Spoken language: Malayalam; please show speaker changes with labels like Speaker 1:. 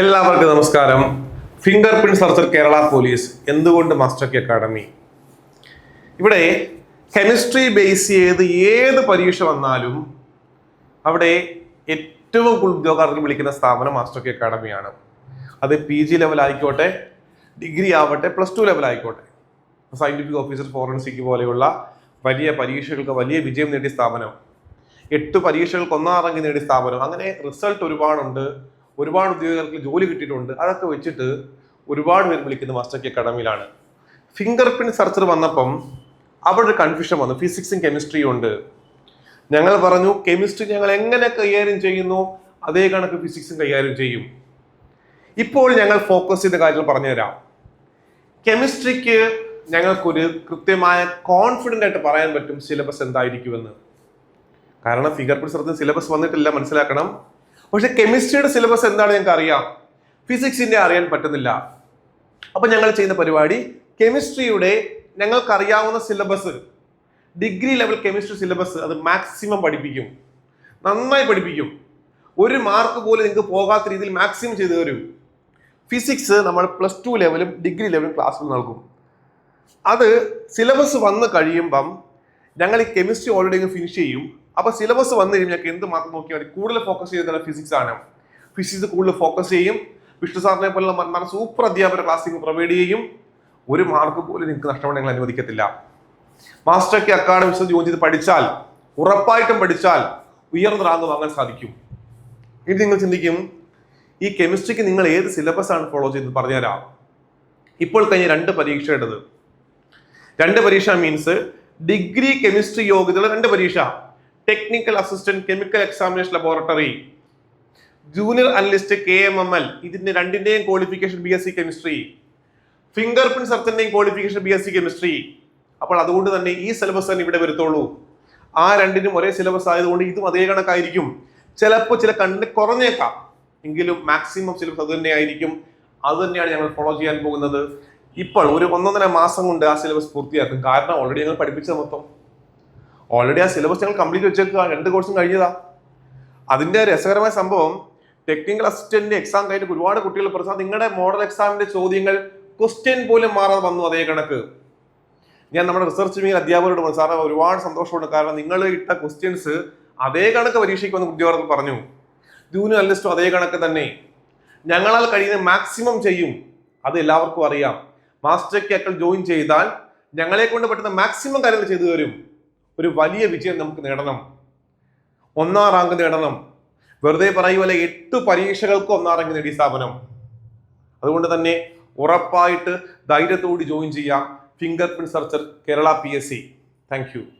Speaker 1: എല്ലാവർക്കും നമസ്കാരം. Finger print searcher Kerala police എന്തുകൊണ്ട് മാസ്റ്റർ കി അക്കാഡമി ഇവിടെ കെമിസ്ട്രി ബേസ് ചെയ്ത് ഏത് പരീക്ഷ വന്നാലും അവിടെ ഏറ്റവും ഉദ്യോഗാർത്ഥികൾ വിളിക്കുന്ന സ്ഥാപനം മാസ്റ്റർ കി അക്കാഡമിയാണ് അത് പി ജി ലെവൽ ആയിക്കോട്ടെ ഡിഗ്രി ആവട്ടെ പ്ലസ് ടു ലെവൽ ആയിക്കോട്ടെ. സയന്റിഫിക് ഓഫീസർ ഫോറൻസിക് പോലെയുള്ള വലിയ പരീക്ഷകൾക്ക് വലിയ വിജയം നേടിയ സ്ഥാപനം. എട്ട് പരീക്ഷകൾക്ക് ഒന്നാം റാങ്ക് നേടിയ സ്ഥാപനം. അങ്ങനെ റിസൾട്ട് ഒരുപാടുണ്ട്. ഒരുപാട് ഉദ്യോഗാർത്ഥികൾ ജോലി കിട്ടിയിട്ടുണ്ട്. അതൊക്കെ വെച്ചിട്ട് ഒരുപാട് പേര് വിളിക്കുന്ന മാസ്റ്റർ കെ അക്കാഡമിയിലാണ് ഫിംഗർ പ്രിന്റ് സർച്ചർ വന്നപ്പം അവിടെ ഒരു കൺഫ്യൂഷൻ വന്നു. ഫിസിക്സും കെമിസ്ട്രിയും ഉണ്ട്. ഞങ്ങൾ പറഞ്ഞു കെമിസ്ട്രി ഞങ്ങൾ എങ്ങനെ കൈകാര്യം ചെയ്യുന്നു? അതേ കണക്ക് ഫിസിക്സും കൈകാര്യം ചെയ്യും. ഇപ്പോൾ ഞങ്ങൾ ഫോക്കസ് ചെയ്ത കാര്യങ്ങൾ പറഞ്ഞുതരാം. കെമിസ്ട്രിക്ക് ഞങ്ങൾക്കൊരു കൃത്യമായ കോൺഫിഡന്റ് ആയിട്ട് പറയാൻ പറ്റും സിലബസ് എന്തായിരിക്കുമെന്ന്. കാരണം ഫിഗർ പ്രിന്റ് സർച്ചർ സിലബസ് വന്നിട്ടില്ല മനസ്സിലാക്കണം. പക്ഷെ കെമിസ്ട്രിയുടെ സിലബസ് എന്താണ് ഞങ്ങൾക്ക് അറിയാം ഫിസിക്സിന്റെ അറിയാൻ പറ്റുന്നില്ല. അപ്പൊ ഞങ്ങൾ ചെയ്യുന്ന പരിപാടി കെമിസ്ട്രിയുടെ ഞങ്ങൾക്കറിയാവുന്ന syllabus degree level chemistry syllabus അത് മാക്സിമം പഠിപ്പിക്കും. നന്നായി പഠിപ്പിക്കും. ഒരു മാർക്ക് പോലും നിങ്ങൾക്ക് പോകാത്ത രീതിയിൽ മാക്സിമം ചെയ്തു തരും. ഫിസിക്സ് നമ്മൾ പ്ലസ് ടു ലെവലും ഡിഗ്രി ലെവലും ക്ലാസ്സിൽ നൽകും. അത് സിലബസ് വന്ന് കഴിയുമ്പം ഞങ്ങൾ ഈ കെമിസ്ട്രി ഓൾറെഡി ഫിനിഷ് ചെയ്യും. അപ്പൊ സിലബസ് വന്നു കഴിഞ്ഞാൽ എന്ത് മാത്രം നോക്കിയാൽ മതി. കൂടുതൽ ഫോക്കസ് ചെയ്യുന്നത് ഫിസിക്സ് ആണ്. ഫിസിക്സ് കൂടുതൽ ഫോക്കസ് ചെയ്യും. വിഷ്ണു സാറിനെ പോലുള്ള നല്ല സൂപ്പർ അധ്യാപന ക്ലാസ് പ്രൊവൈഡ് ചെയ്യും. ഒരു മാർക്ക് പോലും നിങ്ങൾക്ക് നഷ്ടപ്പെടാൻ ഞങ്ങൾ അനുവദിക്കത്തില്ല. മാസ്റ്റർ കെ അക്കാഡമിക്സ് ജോയിൻ ചെയ്ത് പഠിച്ചാൽ ഉറപ്പായിട്ടും പഠിച്ചാൽ ഉയർന്ന റാങ്ക് വാങ്ങാൻ സാധിക്കും. ഇനി നിങ്ങൾ ചിന്തിക്കും ഈ കെമിസ്ട്രിക്ക് നിങ്ങൾ ഏത് സിലബസ് ആണ് ഫോളോ ചെയ്തത് പറഞ്ഞുതരാം. ഇപ്പോൾ കഴിഞ്ഞ രണ്ട് പരീക്ഷ ഇടത്. രണ്ട് പരീക്ഷ മീൻസ് ഡിഗ്രി കെമിസ്ട്രി യോഗ്യതയുള്ള രണ്ട് പരീക്ഷ. Technical assistant chemical examination laboratory junior analyst K M M L ഇതിന്റെ രണ്ടിന്റെയും qualification B S C chemistry finger print സർത്തിന്റെയും qualification B S C chemistry അപ്പോൾ അതുകൊണ്ട് തന്നെ ഈ സിലബസ് തന്നെ ഇവിടെ വരുത്തുള്ളൂ. ആ രണ്ടിനും ഒരേ സിലബസ് ആയതുകൊണ്ട് ഇതും അതേ കണക്കായിരിക്കും. ചിലപ്പോൾ ചില കണ്ണിന് കുറഞ്ഞേക്കാം. എങ്കിലും മാക്സിമം സിലബസ് അത് തന്നെയായിരിക്കും അത് തന്നെയാണ് ഞങ്ങൾ ഫോളോ ചെയ്യാൻ പോകുന്നത്. ഇപ്പോൾ ഒരു ഒന്നൊന്നര മാസം കൊണ്ട് ആ സിലബസ് പൂർത്തിയാക്കും. കാരണം ഓൾറെഡി ഞങ്ങൾ പഠിപ്പിച്ചത് മൊത്തം. ഓൾറെഡി ആ സിലബസ് ഞങ്ങൾ കംപ്ലീറ്റ് വെച്ചേക്കുക രണ്ട് കോഴ്സും കഴിഞ്ഞതാ. അതിന്റെ രസകരമായ സംഭവം ടെക്നിക്കൽ അസിസ്റ്റന്റ് എക്സാം കഴിഞ്ഞിട്ട് ഒരുപാട് കുട്ടികൾ പ്രസാദ് നിങ്ങളുടെ മോഡൽ എക്സാമിന്റെ ചോദ്യങ്ങൾ ക്വസ്റ്റ്യൻ പോലും മാറാതെ വന്നു അതേ കണക്ക്. ഞാൻ നമ്മുടെ റിസർച്ച് മീൻ അധ്യാപകരോട് പറഞ്ഞു സാറേ ഒരുപാട് സന്തോഷമുണ്ട്. കാരണം നിങ്ങൾ ഇട്ട ക്വസ്റ്റ്യൻസ് അതേ കണക്ക് പരീക്ഷയ്ക്ക് വന്ന് ഉദ്യോഗാർത്ഥികൾ പറഞ്ഞു ജൂനിയർ അനലിസ്റ്റും അതേ കണക്ക് തന്നെ. ഞങ്ങളാൽ കഴിയുന്ന മാക്സിമം ചെയ്യും. അത് എല്ലാവർക്കും അറിയാം. മാസ്റ്റർ കേക്കൾ ജോയിൻ ചെയ്താൽ ഞങ്ങളെ കൊണ്ട് പറ്റുന്ന മാക്സിമം കാര്യങ്ങൾ ചെയ്തു തരും. ഒരു വലിയ വിജയം നമുക്ക് നേടണം. ഒന്നാം റാങ്ക് നേടണം. വെറുതെ പറയുമല്ല എട്ട് പരീക്ഷകൾക്ക് ഒന്നാം റാങ്ക് നേടിയ സ്ഥാപനം. അതുകൊണ്ട് തന്നെ ഉറപ്പായിട്ട് ധൈര്യത്തോടെ ജോയിൻ ചെയ്യാം finger print searcher Kerala P S C thank